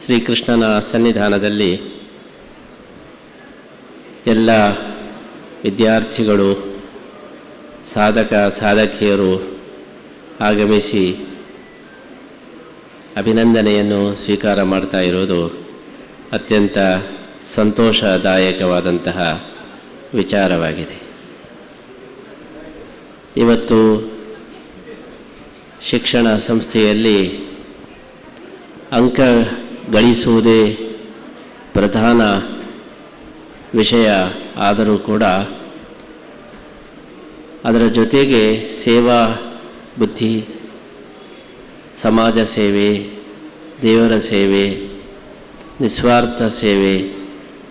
ಶ್ರೀಕೃಷ್ಣನ ಸನ್ನಿಧಾನದಲ್ಲಿ ಎಲ್ಲ ವಿದ್ಯಾರ್ಥಿಗಳು, ಸಾಧಕ, ಸಾಧಕಿಯರು ಆಗಮಿಸಿ ಅಭಿನಂದನೆಯನ್ನು ಸ್ವೀಕಾರ ಮಾಡ್ತಾ ಇರೋದು ಅತ್ಯಂತ ಸಂತೋಷದಾಯಕವಾದಂತಹ ವಿಚಾರವಾಗಿದೆ. ಇವತ್ತು ಶಿಕ್ಷಣ ಸಂಸ್ಥೆಯಲ್ಲಿ ಅಂಕ ಗಳಿಸುವುದೇ ಪ್ರಧಾನ ವಿಷಯ. ಆದರೂ ಕೂಡ ಅದರ ಜೊತೆಗೆ ಸೇವಾ ಬುದ್ಧಿ, ಸಮಾಜ ಸೇವೆ, ದೇವರ ಸೇವೆ, ನಿಸ್ವಾರ್ಥ ಸೇವೆ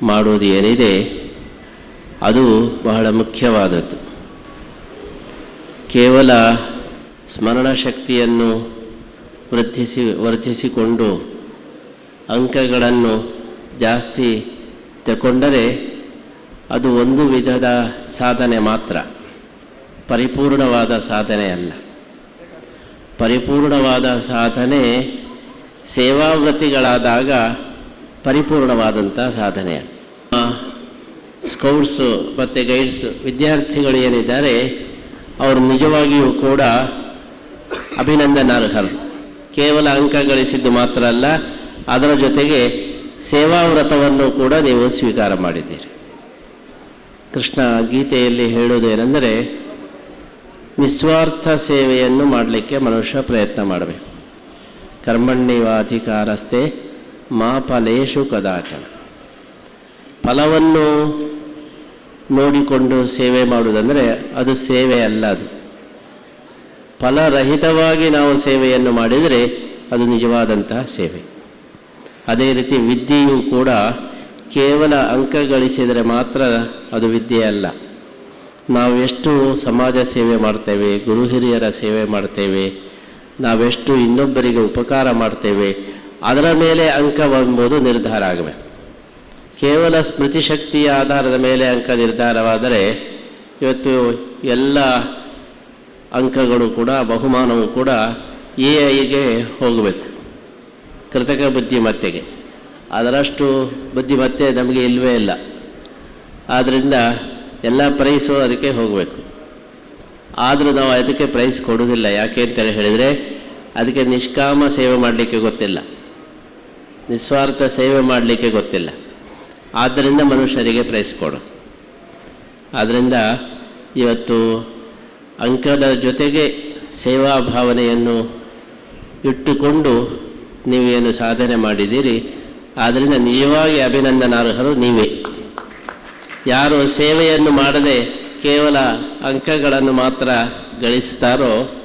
ಮಾಡುವುದು ಏನಿದೆ, ಅದು ಬಹಳ ಮುಖ್ಯವಾದದ್ದು. ಕೇವಲ ಸ್ಮರಣ ಶಕ್ತಿಯನ್ನು ವೃದ್ಧಿಸಿ, ವರ್ಧಿಸಿಕೊಂಡು ಅಂಕಗಳನ್ನು ಜಾಸ್ತಿ ತಗೊಂಡರೆ ಅದು ಒಂದು ವಿಧದ ಸಾಧನೆ ಮಾತ್ರ. ಪರಿಪೂರ್ಣವಾದ ಸಾಧನೆ ಅಲ್ಲ. ಪರಿಪೂರ್ಣವಾದ ಸಾಧನೆ ಸೇವಾವೃತ್ತಿಗಳಾದಾಗ ಪರಿಪೂರ್ಣವಾದಂಥ ಸಾಧನೆ. ಸ್ಕೌಟ್ಸು ಮತ್ತು ಗೈಡ್ಸು ವಿದ್ಯಾರ್ಥಿಗಳು ಏನಿದ್ದಾರೆ, ಅವರು ನಿಜವಾಗಿಯೂ ಕೂಡ ಅಭಿನಂದನಾರ್ಹರು. ಕೇವಲ ಅಂಕ ಗಳಿಸಿದ್ದು ಮಾತ್ರ ಅಲ್ಲ ಅದರ ಜೊತೆಗೆ ಸೇವಾವ್ರತವನ್ನು ಕೂಡ ನೀವು ಸ್ವೀಕಾರ ಮಾಡಿದ್ದೀರಿ. ಕೃಷ್ಣ ಗೀತೆಯಲ್ಲಿ ಹೇಳುವುದೇನೆಂದರೆ, ನಿಸ್ವಾರ್ಥ ಸೇವೆಯನ್ನು ಮಾಡಲಿಕ್ಕೆ ಮನುಷ್ಯ ಪ್ರಯತ್ನ ಮಾಡಬೇಕು. ಕರ್ಮಣ್ಯವಾಧಿಕಾರಸ್ಥೆ ಮಾ ಫಲೇಶು ಕದಾಚನ. ಫಲವನ್ನು ನೋಡಿಕೊಂಡು ಸೇವೆ ಮಾಡುವುದಂದರೆ ಅದು ಸೇವೆ ಅಲ್ಲ ಅದು. ಫಲರಹಿತವಾಗಿ ನಾವು ಸೇವೆಯನ್ನು ಮಾಡಿದರೆ ಅದು ನಿಜವಾದಂತಹ ಸೇವೆ. ಅದೇ ರೀತಿ ವಿದ್ಯೆಯೂ ಕೂಡ ಕೇವಲ ಅಂಕ ಗಳಿಸಿದರೆ ಮಾತ್ರ ಅದು ವಿದ್ಯೆ ಅಲ್ಲ. ನಾವು ಎಷ್ಟು ಸಮಾಜ ಸೇವೆ ಮಾಡ್ತೇವೆ, ಗುರು ಹಿರಿಯರ ಸೇವೆ ಮಾಡ್ತೇವೆ, ನಾವೆಷ್ಟು ಇನ್ನೊಬ್ಬರಿಗೆ ಉಪಕಾರ ಮಾಡ್ತೇವೆ, ಅದರ ಮೇಲೆ ಅಂಕ ಎಂಬುದು ನಿರ್ಧಾರ ಆಗಬೇಕು. ಕೇವಲ ಸ್ಮೃತಿ ಶಕ್ತಿಯ ಆಧಾರದ ಮೇಲೆ ಅಂಕ ನಿರ್ಧಾರವಾದರೆ ಇವತ್ತು ಎಲ್ಲ ಅಂಕಗಳು ಕೂಡ, ಬಹುಮಾನವು ಕೂಡ ಎ ಐಗೆ ಹೋಗಬೇಕು. ಕೃತಕ ಬುದ್ಧಿಮತ್ತೆಗೆ ಅದರಷ್ಟು ಬುದ್ಧಿಮತ್ತೆ ನಮಗೆ ಇಲ್ಲವೇ ಇಲ್ಲ. ಆದ್ದರಿಂದ ಎಲ್ಲ ಪ್ರೈಸು ಅದಕ್ಕೆ ಹೋಗಬೇಕು. ಆದರೂ ನಾವು ಅದಕ್ಕೆ ಪ್ರೈಸ್ ಕೊಡೋದಿಲ್ಲ ಯಾಕೆ ಅಂತೇಳಿ ಹೇಳಿದರೆ ಅದಕ್ಕೆ ನಿಷ್ಕಾಮ ಸೇವೆ ಮಾಡಲಿಕ್ಕೆ ಗೊತ್ತಿಲ್ಲ. ನಿಸ್ವಾರ್ಥ ಸೇವೆ ಮಾಡಲಿಕ್ಕೆ ಗೊತ್ತಿಲ್ಲ. ಆದ್ದರಿಂದ ಮನುಷ್ಯರಿಗೆ ಪ್ರೈಸ್ ಕೊಡೋದು. ಆದ್ದರಿಂದ ಇವತ್ತು ಅಂಕದ ಜೊತೆಗೆ ಸೇವಾ ಭಾವನೆಯನ್ನು ಇಟ್ಟುಕೊಂಡು ನೀವೇನು ಸಾಧನೆ ಮಾಡಿದ್ದೀರಿ ಆದ್ದರಿಂದ ನಿಜವಾಗಿ ಅಭಿನಂದನಾರ್ಹರು ನೀವೇ. ಯಾರು ಸೇವೆಯನ್ನು ಮಾಡದೆ ಕೇವಲ ಅಂಕಗಳನ್ನು ಮಾತ್ರ ಗಳಿಸ್ತಾರೋ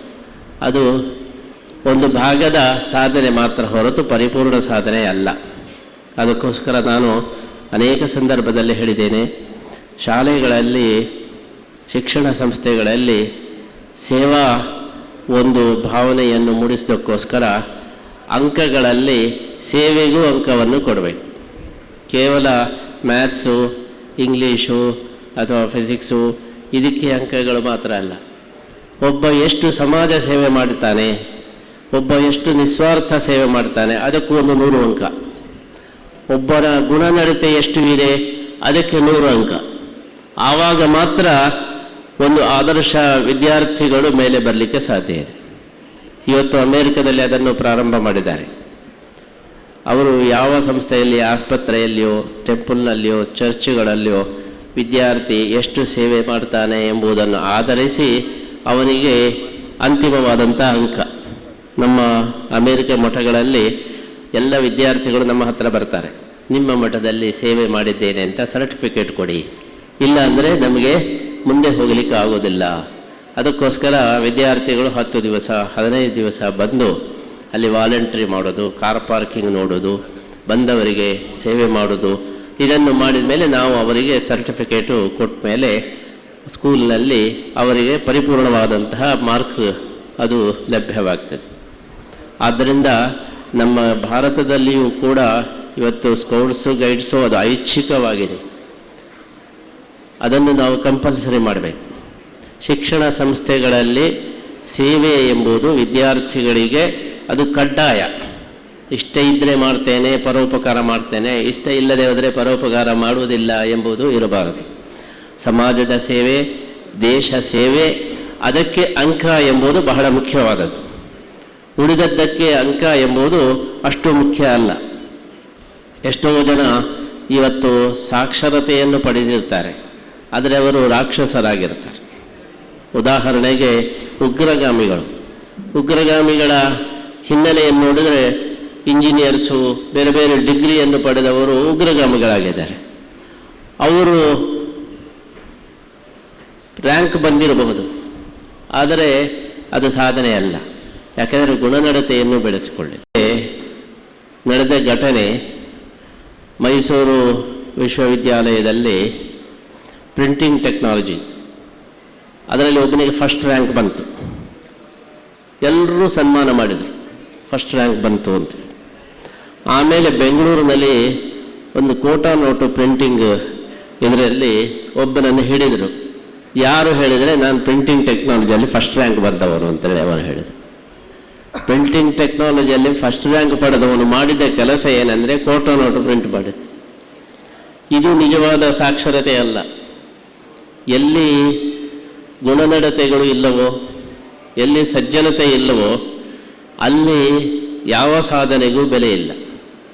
ಅದು ಒಂದು ಭಾಗದ ಸಾಧನೆ ಮಾತ್ರ ಹೊರತು ಪರಿಪೂರ್ಣ ಸಾಧನೆ ಅಲ್ಲ. ಅದಕ್ಕೋಸ್ಕರ ನಾನು ಅನೇಕ ಸಂದರ್ಭದಲ್ಲಿ ಹೇಳಿದ್ದೇನೆ, ಶಾಲೆಗಳಲ್ಲಿ, ಶಿಕ್ಷಣ ಸಂಸ್ಥೆಗಳಲ್ಲಿ ಸೇವಾ ಒಂದು ಭಾವನೆಯನ್ನು ಮೂಡಿಸೋದಕ್ಕೋಸ್ಕರ ಅಂಕಗಳಲ್ಲಿ ಸೇವೆಗೂ ಅಂಕವನ್ನು ಕೊಡಬೇಕು. ಕೇವಲ ಮ್ಯಾಥ್ಸು, ಇಂಗ್ಲೀಷು ಅಥವಾ ಫಿಸಿಕ್ಸು ಇದಕ್ಕೆ ಅಂಕಗಳು ಮಾತ್ರ ಅಲ್ಲ. ಒಬ್ಬ ಎಷ್ಟು ಸಮಾಜ ಸೇವೆ ಮಾಡುತ್ತಾನೆ, ಒಬ್ಬ ಎಷ್ಟು ನಿಸ್ವಾರ್ಥ ಸೇವೆ ಮಾಡ್ತಾನೆ ಅದಕ್ಕೂ ಒಂದು ನೂರು ಅಂಕ. ಒಬ್ಬನ ಗುಣನಡತೆ ಎಷ್ಟು ಇದೆ, ಅದಕ್ಕೆ ನೂರು ಅಂಕ. ಆವಾಗ ಮಾತ್ರ ಒಂದು ಆದರ್ಶ ವಿದ್ಯಾರ್ಥಿಗಳು ಮೇಲೆ ಬರಲಿಕ್ಕೆ ಸಾಧ್ಯ ಇದೆ. ಇವತ್ತು ಅಮೇರಿಕದಲ್ಲಿ ಅದನ್ನು ಪ್ರಾರಂಭ ಮಾಡಿದ್ದಾರೆ. ಅವರು ಯಾವ ಸಂಸ್ಥೆಯಲ್ಲಿ, ಆಸ್ಪತ್ರೆಯಲ್ಲಿಯೋ, ಟೆಂಪಲ್ನಲ್ಲಿಯೋ, ಚರ್ಚ್ಗಳಲ್ಲಿಯೋ ವಿದ್ಯಾರ್ಥಿ ಎಷ್ಟು ಸೇವೆ ಮಾಡ್ತಾನೆ ಎಂಬುದನ್ನು ಆಧರಿಸಿ ಅವನಿಗೆ ಅಂತಿಮವಾದಂಥ ಅಂಕ. ನಮ್ಮ ಅಮೇರಿಕ ಮಠಗಳಲ್ಲಿ ಎಲ್ಲ ವಿದ್ಯಾರ್ಥಿಗಳು ನಮ್ಮ ಹತ್ರ ಬರ್ತಾರೆ. ನಿಮ್ಮ ಮಠದಲ್ಲಿ ಸೇವೆ ಮಾಡಿದ್ದೇನೆ ಅಂತ ಸರ್ಟಿಫಿಕೇಟ್ ಕೊಡಿ. ಇಲ್ಲ ಅಂದರೆ ನಮಗೆ ಮುಂದೆ ಹೋಗಲಿಕ್ಕೆ ಆಗೋದಿಲ್ಲ. ಅದಕ್ಕೋಸ್ಕರ ವಿದ್ಯಾರ್ಥಿಗಳು ಹತ್ತು ದಿವಸ, ಹದಿನೈದು ದಿವಸ ಬಂದು ಅಲ್ಲಿ ವಾಲಂಟ್ರಿ ಮಾಡೋದು, ಕಾರ್ ಪಾರ್ಕಿಂಗ್ ನೋಡೋದು, ಬಂದವರಿಗೆ ಸೇವೆ ಮಾಡೋದು, ಇದನ್ನು ಮಾಡಿದ ಮೇಲೆ ನಾವು ಅವರಿಗೆ ಸರ್ಟಿಫಿಕೇಟು ಕೊಟ್ಟ ಮೇಲೆ ಸ್ಕೂಲ್ನಲ್ಲಿ ಅವರಿಗೆ ಪರಿಪೂರ್ಣವಾದಂತಹ ಮಾರ್ಕ್ ಅದು ಲಭ್ಯವಾಗ್ತದೆ. ಆದ್ದರಿಂದ ನಮ್ಮ ಭಾರತದಲ್ಲಿಯೂ ಕೂಡ ಇವತ್ತು ಸ್ಕೌಟ್ಸು ಗೈಡ್ಸು ಅದು ಐಚ್ಛಿಕವಾಗಿದೆ. ಅದನ್ನು ನಾವು ಕಂಪಲ್ಸರಿ ಮಾಡಬೇಕು. ಶಿಕ್ಷಣ ಸಂಸ್ಥೆಗಳಲ್ಲಿ ಸೇವೆ ಎಂಬುದು ವಿದ್ಯಾರ್ಥಿಗಳಿಗೆ ಅದು ಕಡ್ಡಾಯ. ಇಷ್ಟ ಇದ್ದರೆ ಮಾಡ್ತೇನೆ, ಪರೋಪಕಾರ ಮಾಡ್ತೇನೆ, ಇಷ್ಟ ಇಲ್ಲದೆ ಹೋದರೆ ಪರೋಪಕಾರ ಮಾಡುವುದಿಲ್ಲ ಎಂಬುದು ಇರಬಾರದು. ಸಮಾಜದ ಸೇವೆ, ದೇಶ ಸೇವೆ, ಅದಕ್ಕೆ ಅಂಕ ಎಂಬುದು ಬಹಳ ಮುಖ್ಯವಾದದ್ದು. ಉಳಿದದ್ದಕ್ಕೆ ಅಂಕ ಎಂಬುದು ಅಷ್ಟು ಮುಖ್ಯ ಅಲ್ಲ. ಎಷ್ಟೋ ಜನ ಇವತ್ತು ಸಾಕ್ಷರತೆಯನ್ನು ಪಡೆದಿರ್ತಾರೆ. ಆದರೆ ಅವರು ರಾಕ್ಷಸರಾಗಿರ್ತಾರೆ. ಉದಾಹರಣೆಗೆ ಉಗ್ರಗಾಮಿಗಳು. ಉಗ್ರಗಾಮಿಗಳ ಹಿನ್ನೆಲೆಯನ್ನು ನೋಡಿದರೆ ಇಂಜಿನಿಯರ್ಸು, ಬೇರೆ ಬೇರೆ ಡಿಗ್ರಿಯನ್ನು ಪಡೆದವರು ಉಗ್ರಗಾಮಿಗಳಾಗಿದ್ದಾರೆ. ಅವರು ರ್ಯಾಂಕ್ ಬಂದಿರಬಹುದು, ಆದರೆ ಅದು ಸಾಧನೆ ಅಲ್ಲ. ಯಾಕೆಂದರೆ ಗುಣನಡತೆಯನ್ನು ಬೆಳೆಸಿಕೊಳ್ಳಿ. ನಡೆದ ಘಟನೆ ಮೈಸೂರು ವಿಶ್ವವಿದ್ಯಾಲಯದಲ್ಲಿ ಪ್ರಿಂಟಿಂಗ್ ಟೆಕ್ನಾಲಜಿ ಅದರಲ್ಲಿ ಒಬ್ಬನಿಗೆ ಫಸ್ಟ್ ರ್ಯಾಂಕ್ ಬಂತು. ಎಲ್ಲರೂ ಸನ್ಮಾನ ಮಾಡಿದರು. ಫಸ್ಟ್ ರ್ಯಾಂಕ್ ಬಂತು ಅಂತ. ಆಮೇಲೆ ಬೆಂಗಳೂರಿನಲ್ಲಿ ಒಂದು ಕೋಟಾ ನೋಟು ಪ್ರಿಂಟಿಂಗ್ ಇದರಲ್ಲಿ ಒಬ್ಬನನ್ನು ಹಿಡಿದರು. ಯಾರು ಹೇಳಿದರೆ, ನಾನು ಪ್ರಿಂಟಿಂಗ್ ಟೆಕ್ನಾಲಜಿಯಲ್ಲಿ ಫಸ್ಟ್ ರ್ಯಾಂಕ್ ಬಂದವನು ಅಂತೇಳಿ ಅವನು ಹೇಳಿದರು ಪ್ರಿಂಟಿಂಗ್ ಟೆಕ್ನಾಲಜಿಯಲ್ಲಿ ಫಸ್ಟ್ ರ್ಯಾಂಕ್ ಪಡೆದವನು ಮಾಡಿದ ಕೆಲಸ ಏನಂದರೆ ಕೋಟಾ ನೋಟು ಪ್ರಿಂಟ್ ಮಾಡಿದ್ದು. ಇದು ನಿಜವಾದ ಸಾಕ್ಷರತೆ ಅಲ್ಲ ಎಲ್ಲಿ ಗುಣನಡತೆಗಳು ಇಲ್ಲವೋ, ಎಲ್ಲಿ ಸಜ್ಜನತೆ ಇಲ್ಲವೋ, ಅಲ್ಲಿ ಯಾವ ಸಾಧನೆಗೂ ಬೆಲೆ ಇಲ್ಲ.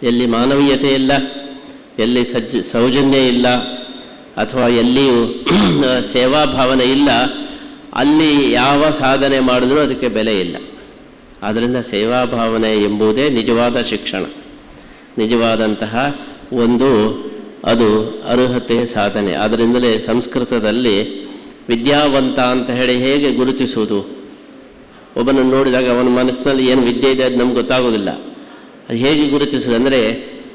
ಎಲ್ಲಿ ಮಾನವೀಯತೆ ಇಲ್ಲ, ಎಲ್ಲಿ ಸಜ್ಜ, ಸೌಜನ್ಯ ಇಲ್ಲ, ಅಥವಾ ಎಲ್ಲಿಯೂ ಸೇವಾ ಭಾವನೆ ಇಲ್ಲ, ಅಲ್ಲಿ ಯಾವ ಸಾಧನೆ ಮಾಡಿದ್ರೂ ಅದಕ್ಕೆ ಬೆಲೆ ಇಲ್ಲ. ಆದ್ದರಿಂದ ಸೇವಾ ಭಾವನೆ ಎಂಬುದೇ ನಿಜವಾದ ಶಿಕ್ಷಣ. ನಿಜವಾದಂತಹ ಒಂದು ಅದು ಅರ್ಹತೆ ಸಾಧನೆ. ಅದರಿಂದಲೇ ಸಂಸ್ಕೃತದಲ್ಲಿ ವಿದ್ಯಾವಂತ ಅಂತ ಹೇಳಿ ಹೇಗೆ ಗುರುತಿಸುವುದು? ಒಬ್ಬನನ್ನು ನೋಡಿದಾಗ ಅವನ ಮನಸ್ಸಿನಲ್ಲಿ ಏನು ವಿದ್ಯೆ ಇದೆ ಅದು ನಮ್ಗೆ ಗೊತ್ತಾಗೋದಿಲ್ಲ ಅದು ಹೇಗೆ ಗುರುತಿಸುವುದು ಅಂದರೆ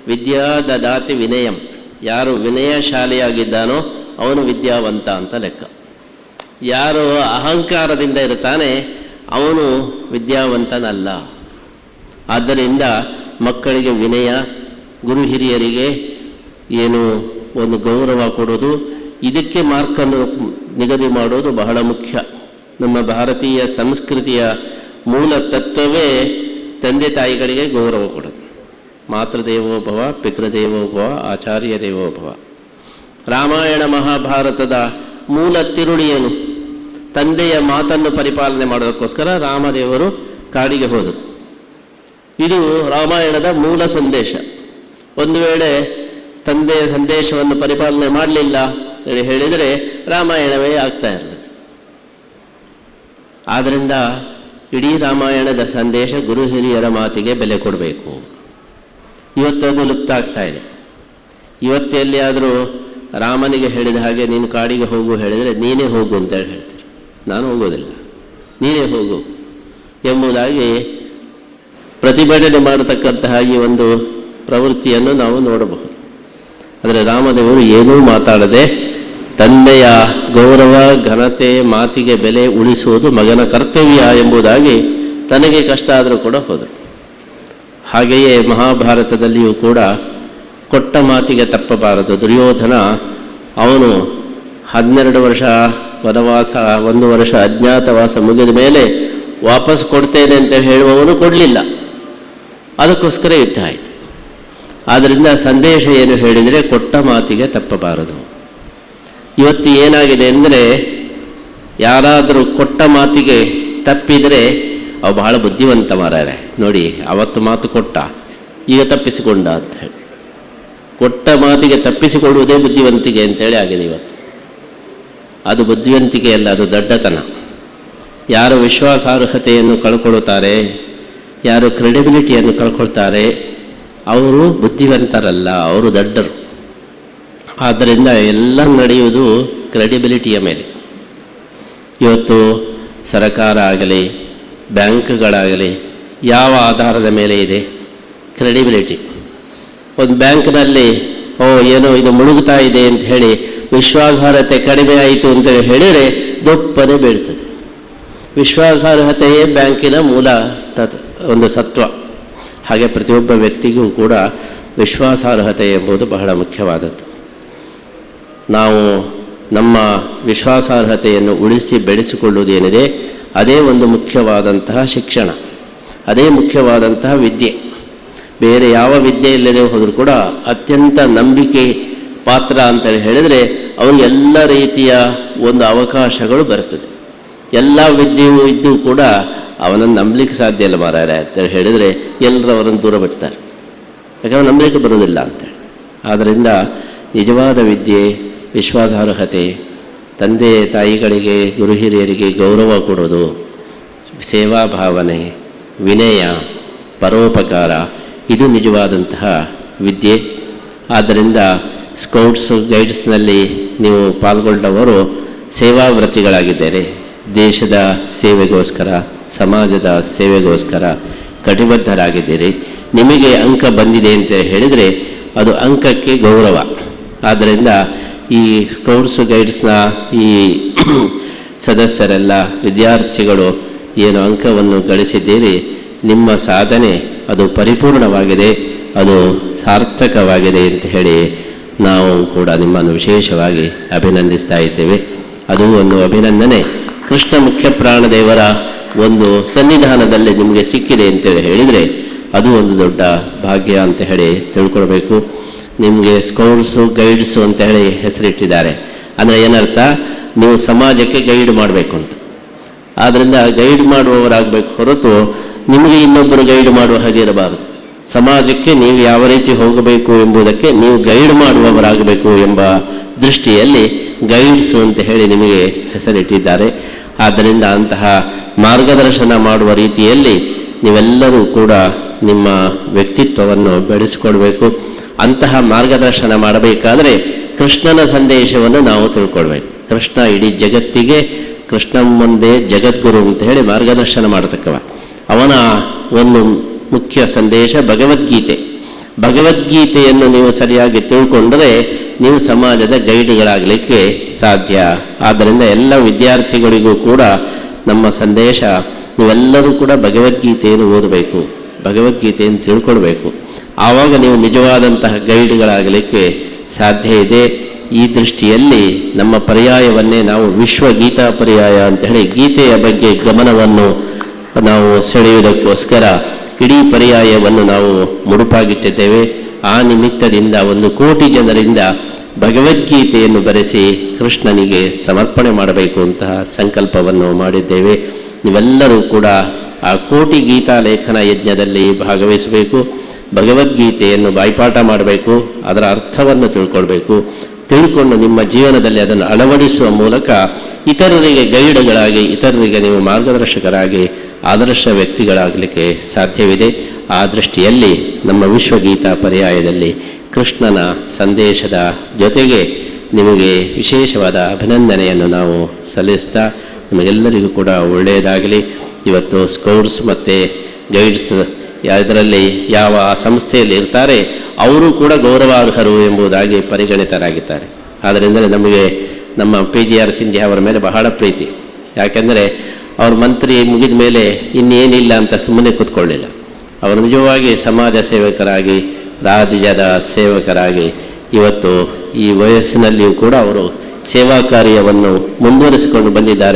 ವಿದ್ಯಾ ದಾತಿ ವಿನಯಂ. ಯಾರು ವಿನಯಶಾಲಿಯಾಗಿದ್ದಾನೋ ಅವನು ವಿದ್ಯಾವಂತ ಅಂತ ಲೆಕ್ಕ. ಯಾರು ಅಹಂಕಾರದಿಂದ ಇರ್ತಾನೆ ಅವನು ವಿದ್ಯಾವಂತನಲ್ಲ. ಆದ್ದರಿಂದ ಮಕ್ಕಳಿಗೆ ವಿನಯ, ಗುರು ಹಿರಿಯರಿಗೆ ಏನು ಒಂದು ಗೌರವ ಕೊಡೋದು ಇದಕ್ಕೆ ಮಾರ್ಕನ್ನು ನಿಗದಿ ಮಾಡೋದು ಬಹಳ ಮುಖ್ಯ. ನಮ್ಮ ಭಾರತೀಯ ಸಂಸ್ಕೃತಿಯ ಮೂಲ ತತ್ವವೇ ತಂದೆ ತಾಯಿಗಳಿಗೆ ಗೌರವ ಕೊಡೋದು. ಮಾತೃದೇವೋಭವ ಪಿತೃದೇವೋಭವ ಆಚಾರ್ಯ ದೇವೋಭವ ರಾಮಾಯಣ ಮಹಾಭಾರತದ ಮೂಲ ತಿರುಳಿಯನು ತಂದೆಯ ಮಾತನ್ನು ಪರಿಪಾಲನೆ ಮಾಡೋದಕ್ಕೋಸ್ಕರ ರಾಮದೇವರು ಕಾಡಿಗೆ ಹೋದರು. ಇದು ರಾಮಾಯಣದ ಮೂಲ ಸಂದೇಶ. ಒಂದು ವೇಳೆ ತಂದೆಯ ಸಂದೇಶವನ್ನು ಪರಿಪಾಲನೆ ಮಾಡಲಿಲ್ಲ ಅಂತ ಹೇಳಿದರೆ ರಾಮಾಯಣವೇ ಆಗ್ತಾ ಇರಲಿ. ಆದ್ದರಿಂದ ಇಡೀ ರಾಮಾಯಣದ ಸಂದೇಶ ಗುರು ಹಿರಿಯರ ಮಾತಿಗೆ ಬೆಲೆ ಕೊಡಬೇಕು. ಇವತ್ತು ಅದು ಲುಪ್ತ ಆಗ್ತಾ ಇದೆ. ಇವತ್ತು ಎಲ್ಲಿಯಾದರೂ ರಾಮನಿಗೆ ಹೇಳಿದ ಹಾಗೆ ನೀನು ಕಾಡಿಗೆ ಹೋಗು ಹೇಳಿದರೆ ನೀನೇ ಹೋಗು ಅಂತೇಳಿ ಹೇಳ್ತಾರೆ. ನಾನು ಹೋಗೋದಿಲ್ಲ. ನೀನೇ ಹೋಗು ಎಂಬುದಾಗಿ ಪ್ರತಿಭಟನೆ ಮಾಡತಕ್ಕಂತಹ ಈ ಒಂದು ಪ್ರವೃತ್ತಿಯನ್ನು ನಾವು ನೋಡಬಹುದು. ಆದರೆ ರಾಮದೇವರು ಏನೂ ಮಾತಾಡದೆ ತಂದೆಯ ಗೌರವ, ಘನತೆ, ಮಾತಿಗೆ ಬೆಲೆ ಉಳಿಸುವುದು ಮಗನ ಕರ್ತವ್ಯ ಎಂಬುದಾಗಿ ತನಗೆ ಕಷ್ಟ ಆದರೂ ಕೂಡ ಹೋದರು. ಹಾಗೆಯೇ ಮಹಾಭಾರತದಲ್ಲಿಯೂ ಕೂಡ ಕೊಟ್ಟ ಮಾತಿಗೆ ತಪ್ಪಬಾರದು. ದುರ್ಯೋಧನ ಅವನು ಹನ್ನೆರಡು ವರ್ಷ ವನವಾಸ, ಒಂದು ವರ್ಷ ಅಜ್ಞಾತವಾಸ ಮುಗಿದ ಮೇಲೆ ವಾಪಸ್ ಕೊಡ್ತೇನೆ ಅಂತ ಹೇಳುವವನು ಕೊಡಲಿಲ್ಲ. ಅದಕ್ಕೋಸ್ಕರ ಯುದ್ಧ ಆಯಿತು. ಆದ್ದರಿಂದ ಸಂದೇಶ ಏನು ಹೇಳಿದರೆ ಕೊಟ್ಟ ಮಾತಿಗೆ ತಪ್ಪಬಾರದು. ಇವತ್ತು ಏನಾಗಿದೆ ಅಂದರೆ ಯಾರಾದರೂ ಕೊಟ್ಟ ಮಾತಿಗೆ ತಪ್ಪಿದರೆ ಅವು ಬಹಳ ಬುದ್ಧಿವಂತ ಮಾರಾರೆ ನೋಡಿ, ಅವತ್ತು ಮಾತು ಕೊಟ್ಟ, ಈಗ ತಪ್ಪಿಸಿಕೊಂಡ ಅಂತ ಹೇಳಿ. ಕೊಟ್ಟ ಮಾತಿಗೆ ತಪ್ಪಿಸಿಕೊಳ್ಳುವುದೇ ಬುದ್ಧಿವಂತಿಕೆ ಅಂತೇಳಿ ಆಗಿದೆ ಇವತ್ತು. ಅದು ಬುದ್ಧಿವಂತಿಕೆ ಅಲ್ಲ, ಅದು ದಡ್ಡತನ. ಯಾರು ವಿಶ್ವಾಸಾರ್ಹತೆಯನ್ನು ಕಳ್ಕೊಳ್ಳುತ್ತಾರೆ, ಯಾರು ಕ್ರೆಡಿಬಿಲಿಟಿಯನ್ನು ಕಳ್ಕೊಳ್ತಾರೆ, ಅವರು ಬುದ್ಧಿವಂತರಲ್ಲ, ಅವರು ದಡ್ಡರು. ಆದ್ದರಿಂದ ಎಲ್ಲ ನಡೆಯುವುದು ಕ್ರೆಡಿಬಿಲಿಟಿಯ ಮೇಲೆ. ಇವತ್ತು ಸರಕಾರ ಆಗಲಿ, ಬ್ಯಾಂಕ್ಗಳಾಗಲಿ, ಯಾವ ಆಧಾರದ ಮೇಲೆ ಇದೆ? ಕ್ರೆಡಿಬಿಲಿಟಿ ಒಂದು ಬ್ಯಾಂಕ್ನಲ್ಲಿ, ಓ, ಏನೋ ಇದು ಮುಳುಗುತ್ತಾ ಇದೆ ಅಂತ ಹೇಳಿ, ವಿಶ್ವಾಸಾರ್ಹತೆ ಕಡಿಮೆ ಆಯಿತು ಅಂತ ಹೇಳಿದರೆ ದೊಪ್ಪನೆ ಬೀಳ್ತದೆ. ವಿಶ್ವಾಸಾರ್ಹತೆಯೇ ಬ್ಯಾಂಕಿನ ಮೂಲ ತತ್, ಒಂದು ಸತ್ವ. ಹಾಗೆ ಪ್ರತಿಯೊಬ್ಬ ವ್ಯಕ್ತಿಗೂ ಕೂಡ ವಿಶ್ವಾಸಾರ್ಹತೆ ಎಂಬುದು ಬಹಳ ಮುಖ್ಯವಾದದ್ದು. ನಾವು ನಮ್ಮ ವಿಶ್ವಾಸಾರ್ಹತೆಯನ್ನು ಉಳಿಸಿ ಬೆಳೆಸಿಕೊಳ್ಳುವುದೇನಿದೆ, ಅದೇ ಒಂದು ಮುಖ್ಯವಾದಂತಹ ಶಿಕ್ಷಣ, ಅದೇ ಮುಖ್ಯವಾದಂತಹ ವಿದ್ಯೆ. ಬೇರೆ ಯಾವ ವಿದ್ಯೆ ಇಲ್ಲದೆ ಹೋದರೂ ಕೂಡ ಅತ್ಯಂತ ನಂಬಿಕೆ ಪಾತ್ರ ಅಂತ ಹೇಳಿದರೆ ಅವನಿಗೆ ಎಲ್ಲ ರೀತಿಯ ಒಂದು ಅವಕಾಶಗಳು ಬರ್ತದೆ ಎಲ್ಲ ವಿದ್ಯೆಯೂ ಇದ್ದು ಕೂಡ ಅವನನ್ನು ನಂಬಲಿಕ್ಕೆ ಸಾಧ್ಯ ಇಲ್ಲ ಮಾರಾಯ ಅಂತ ಹೇಳಿದರೆ ಎಲ್ಲರೂ ಅವರನ್ನು ದೂರ ಬಿಡ್ತಾರೆ. ಯಾಕಂದ್ರೆ ನಂಬಲಿಕ್ಕೆ ಬರೋದಿಲ್ಲ ಅಂತೇಳಿ. ಆದ್ದರಿಂದ ನಿಜವಾದ ವಿದ್ಯೆ ವಿಶ್ವಾಸಾರ್ಹತೆ, ತಂದೆ, ತಾಯಿಗಳಿಗೆ ಗುರು ಹಿರಿಯರಿಗೆ ಗೌರವ ಕೊಡೋದು ಸೇವಾ ಭಾವನೆ, ವಿನಯ, ಪರೋಪಕಾರ, ಇದು ನಿಜವಾದಂತಹ ವಿದ್ಯೆ. ಆದ್ದರಿಂದ ಸ್ಕೌಟ್ಸ್, ಗೈಡ್ಸ್ನಲ್ಲಿ ನೀವು ಪಾಲ್ಗೊಂಡವರು ಸೇವಾವೃತ್ತಿಗಳಾಗಿದ್ದಾರೆ ದೇಶದ ಸೇವೆಗೋಸ್ಕರ, ಸಮಾಜದ ಸೇವೆಗೋಸ್ಕರ ಕಟಿಬದ್ಧರಾಗಿದ್ದೀರಿ. ನಿಮಗೆ ಅಂಕ ಬಂದಿದೆ ಅಂತ ಹೇಳಿದರೆ ಅದು ಅಂಕಕ್ಕೆ ಗೌರವ. ಆದ್ದರಿಂದ ಈ ಸ್ಕೌಟ್ಸ್ ಗೈಡ್ಸ್ನ ಈ ಸದಸ್ಯರೆಲ್ಲ, ವಿದ್ಯಾರ್ಥಿಗಳು ಏನು ಅಂಕವನ್ನು ಗಳಿಸಿದ್ದೀರಿ, ನಿಮ್ಮ ಸಾಧನೆ ಅದು ಪರಿಪೂರ್ಣವಾಗಿದೆ, ಅದು ಸಾರ್ಥಕವಾಗಿದೆ ಅಂತ ಹೇಳಿ ನಾವು ಕೂಡ ನಿಮ್ಮನ್ನು ವಿಶೇಷವಾಗಿ ಅಭಿನಂದಿಸ್ತಾ ಇದ್ದೇವೆ. ಅದು ಒಂದು ಅಭಿನಂದನೆ. ಕೃಷ್ಣ ಮುಖ್ಯ ಪ್ರಾಣದೇವರ ಒಂದು ಸನ್ನಿಧಾನದಲ್ಲಿ ನಿಮಗೆ ಸಿಕ್ಕಿದೆ ಅಂತೇಳಿ ಹೇಳಿದರೆ ಅದು ಒಂದು ದೊಡ್ಡ ಭಾಗ್ಯ ಅಂತ ಹೇಳಿ ತಿಳ್ಕೊಳ್ಬೇಕು. ನಿಮಗೆ ಸ್ಕೌಟ್ಸು ಗೈಡ್ಸು ಅಂತ ಹೇಳಿ ಹೆಸರಿಟ್ಟಿದ್ದಾರೆ. ಅಂದರೆ ಏನರ್ಥ? ನೀವು ಸಮಾಜಕ್ಕೆ ಗೈಡ್ ಮಾಡಬೇಕು ಅಂತ. ಆದ್ದರಿಂದ ಗೈಡ್ ಮಾಡುವವರಾಗಬೇಕು ಹೊರತು ನಿಮಗೆ ಇನ್ನೊಬ್ಬರು ಗೈಡ್ ಮಾಡುವ ಹಾಗೆ ಇರಬಾರದು. ಸಮಾಜಕ್ಕೆ ನೀವು ಯಾವ ರೀತಿ ಹೋಗಬೇಕು ಎಂಬುದಕ್ಕೆ ನೀವು ಗೈಡ್ ಮಾಡುವವರಾಗಬೇಕು ಎಂಬ ದೃಷ್ಟಿಯಲ್ಲಿ ಗೈಡ್ಸ್ ಅಂತ ಹೇಳಿ ನಿಮಗೆ ಹೆಸರಿಟ್ಟಿದ್ದಾರೆ. ಆದ್ದರಿಂದ ಅಂತಹ ಮಾರ್ಗದರ್ಶನ ಮಾಡುವ ರೀತಿಯಲ್ಲಿ ನೀವೆಲ್ಲರೂ ಕೂಡ ನಿಮ್ಮ ವ್ಯಕ್ತಿತ್ವವನ್ನು ಬೆಳೆಸಿಕೊಳ್ಬೇಕು. ಅಂತಹ ಮಾರ್ಗದರ್ಶನ ಮಾಡಬೇಕಾದರೆ ಕೃಷ್ಣನ ಸಂದೇಶವನ್ನು ನಾವು ತಿಳ್ಕೊಳ್ಬೇಕು. ಕೃಷ್ಣ ಇಡೀ ಜಗತ್ತಿಗೆ ಕೃಷ್ಣ ಮುಂದೆ ಜಗದ್ಗುರು ಅಂತ ಹೇಳಿ ಮಾರ್ಗದರ್ಶನ ಮಾಡತಕ್ಕವ. ಅವನ ಒಂದು ಮುಖ್ಯ ಸಂದೇಶ ಭಗವದ್ಗೀತೆ. ಭಗವದ್ಗೀತೆಯನ್ನು ನೀವು ಸರಿಯಾಗಿ ತಿಳ್ಕೊಂಡರೆ ನೀವು ಸಮಾಜದ ಗೈಡ್ಗಳಾಗಲಿಕ್ಕೆ ಸಾಧ್ಯ. ಆದ್ದರಿಂದ ಎಲ್ಲ ವಿದ್ಯಾರ್ಥಿಗಳಿಗೂ ಕೂಡ ನಮ್ಮ ಸಂದೇಶ, ನೀವೆಲ್ಲರೂ ಕೂಡ ಭಗವದ್ಗೀತೆಯನ್ನು ಓದಬೇಕು. ಭಗವದ್ಗೀತೆಯನ್ನು ತಿಳ್ಕೊಳ್ಬೇಕು. ಆವಾಗ ನೀವು ನಿಜವಾದಂತಹ ಗೈಡ್ಗಳಾಗಲಿಕ್ಕೆ ಸಾಧ್ಯ ಇದೆ. ಈ ದೃಷ್ಟಿಯಲ್ಲಿ ನಮ್ಮ ಪರ್ಯಾಯವನ್ನೇ ನಾವು ವಿಶ್ವ ಗೀತಾ ಪರ್ಯಾಯ ಅಂತ ಹೇಳಿ ಗೀತೆಯ ಬಗ್ಗೆ ಗಮನವನ್ನು ನಾವು ಸೆಳೆಯುವುದಕ್ಕೋಸ್ಕರ ಇಡೀ ಪರ್ಯಾಯವನ್ನು ನಾವು ಮುಡುಪಾಗಿಟ್ಟಿದ್ದೇವೆ. ಆ ನಿಮಿತ್ತದಿಂದ ಒಂದು ಕೋಟಿ ಜನರಿಂದ ಭಗವದ್ಗೀತೆಯನ್ನು ಬರೆಸಿ ಕೃಷ್ಣನಿಗೆ ಸಮರ್ಪಣೆ ಮಾಡಬೇಕು ಅಂತಹ ಸಂಕಲ್ಪವನ್ನು ಮಾಡಿದ್ದೇವೆ. ನೀವೆಲ್ಲರೂ ಕೂಡ ಆ ಕೋಟಿ ಗೀತಾ ಲೇಖನ ಯಜ್ಞದಲ್ಲಿ ಭಾಗವಹಿಸಬೇಕು. ಭಗವದ್ಗೀತೆಯನ್ನು ಬಾಯ್ಪಾಠ ಮಾಡಬೇಕು, ಅದರ ಅರ್ಥವನ್ನು ತಿಳ್ಕೊಳ್ಬೇಕು, ತಿಳ್ಕೊಂಡು ನಿಮ್ಮ ಜೀವನದಲ್ಲಿ ಅದನ್ನು ಅಳವಡಿಸುವ ಮೂಲಕ ಇತರರಿಗೆ ಗೈಡ್ಗಳಾಗಿ, ಇತರರಿಗೆ ನೀವು ಮಾರ್ಗದರ್ಶಕರಾಗಿ, ಆದರ್ಶ ವ್ಯಕ್ತಿಗಳಾಗಲಿಕ್ಕೆ ಸಾಧ್ಯವಿದೆ. ಆ ದೃಷ್ಟಿಯಲ್ಲಿ ನಮ್ಮ ವಿಶ್ವಗೀತಾ ಪರ್ಯಾಯದಲ್ಲಿ ಕೃಷ್ಣನ ಸಂದೇಶದ ಜೊತೆಗೆ ನಿಮಗೆ ವಿಶೇಷವಾದ ಅಭಿನಂದನೆಯನ್ನು ನಾವು ಸಲ್ಲಿಸ್ತಾ, ನಿಮಗೆಲ್ಲರಿಗೂ ಕೂಡ ಒಳ್ಳೆಯದಾಗಲಿ. ಇವತ್ತು ಸ್ಕೌಟ್ಸ್ ಮತ್ತು ಗೈಡ್ಸ್ ಇದರಲ್ಲಿ ಯಾವ ಸಂಸ್ಥೆಯಲ್ಲಿ ಇರ್ತಾರೆ, ಅವರು ಕೂಡ ಗೌರವಾರ್ಹರು ಎಂಬುದಾಗಿ ಪರಿಗಣಿತರಾಗಿದ್ದಾರೆ. ಆದ್ದರಿಂದಲೇ ನಮಗೆ ನಮ್ಮ ಪಿ ಜಿ ಆರ್ ಸಿಂಧ್ಯಾ ಅವರ ಮೇಲೆ ಬಹಳ ಪ್ರೀತಿ. ಯಾಕೆಂದರೆ ಅವ್ರ ಮಂತ್ರಿ ಮುಗಿದ ಮೇಲೆ ಇನ್ನೇನಿಲ್ಲ ಅಂತ ಸುಮ್ಮನೆ ಕೂತ್ಕೊಳ್ಳಿಲ್ಲ. ಅವರು ನಿಜವಾಗಿ ಸಮಾಜ ಸೇವಕರಾಗಿ, ರಾಜ್ಯದ ಸೇವಕರಾಗಿ ಇವತ್ತು ಈ ವಯಸ್ಸಿನಲ್ಲಿಯೂ ಕೂಡ ಅವರು ಸೇವಾ ಕಾರ್ಯವನ್ನು ಮುಂದುವರಿಸಿಕೊಂಡು ಬಂದಿದ್ದಾರೆ.